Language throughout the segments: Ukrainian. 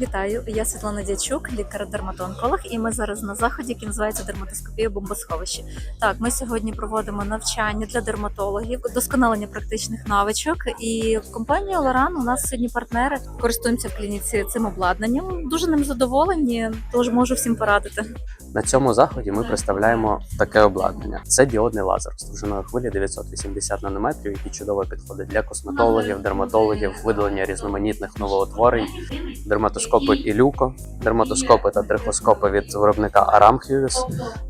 Вітаю, я Світлана Дячук, лікар-дерматоонколог, і ми зараз на заході, який називається дерматоскопія бомбосховище. Так, ми сьогодні проводимо навчання для дерматологів, досконалення практичних навичок. І в компанії Лоран у нас сьогодні партнери користуємося в клініці цим обладнанням. Дуже ним задоволені, тож можу всім порадити. На цьому заході ми представляємо таке обладнання. Це діодний лазер з довжиною хвилі 980 нанометрів, який чудово підходить для косметологів, дерматологів, видалення різноманітних новоутворень, дерматоскопи Ілюко, дерматоскопи та трихоскопи від виробника Aramhughes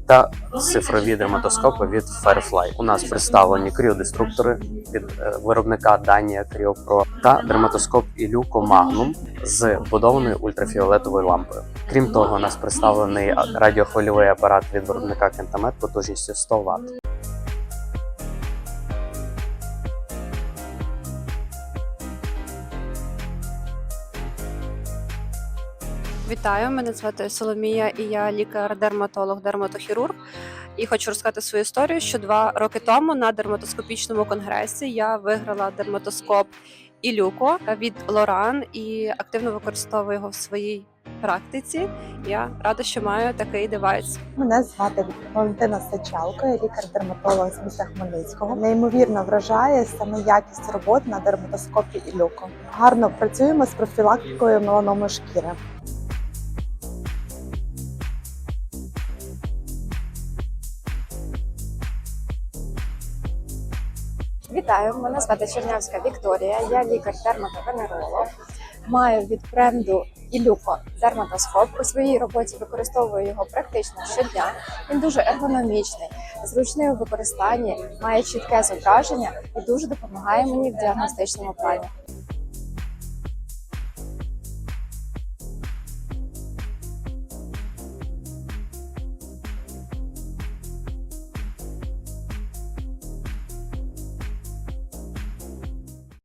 та цифрові дерматоскопи від Firefly. У нас представлені кріодеструктори від е, виробника Dania CryoPro та дерматоскоп Ілюко Magnum з вбудованою ультрафіолетовою лампою. Крім того, у нас представлений радіохвильовий апарат від виробника Кентамет потужністю 100 Вт. Вітаю, мене звати Соломія, і я лікар-дерматолог, дерматохірург. І хочу розказати свою історію, що два роки тому на дерматоскопічному конгресі я виграла дерматоскоп Ілюко від Лоран і активно використовую його в своїй практиці. Я рада, що маю такий девайс. Мене звати Валентина Сачалко, я лікар-дерматолог з міста Хмельницького. Неймовірно вражає саме якість роботи на дерматоскопі і люку. Гарно працюємо з профілактикою меланоми шкіри. Вітаю, мене звати Чернявська Вікторія. Я лікар-дерматовенеролог. Маю від бренду Ілюко дерматоскоп. У своїй роботі використовую його практично щодня. Він дуже ергономічний, зручний у використанні, має чітке зображення і дуже допомагає мені в діагностичному плані.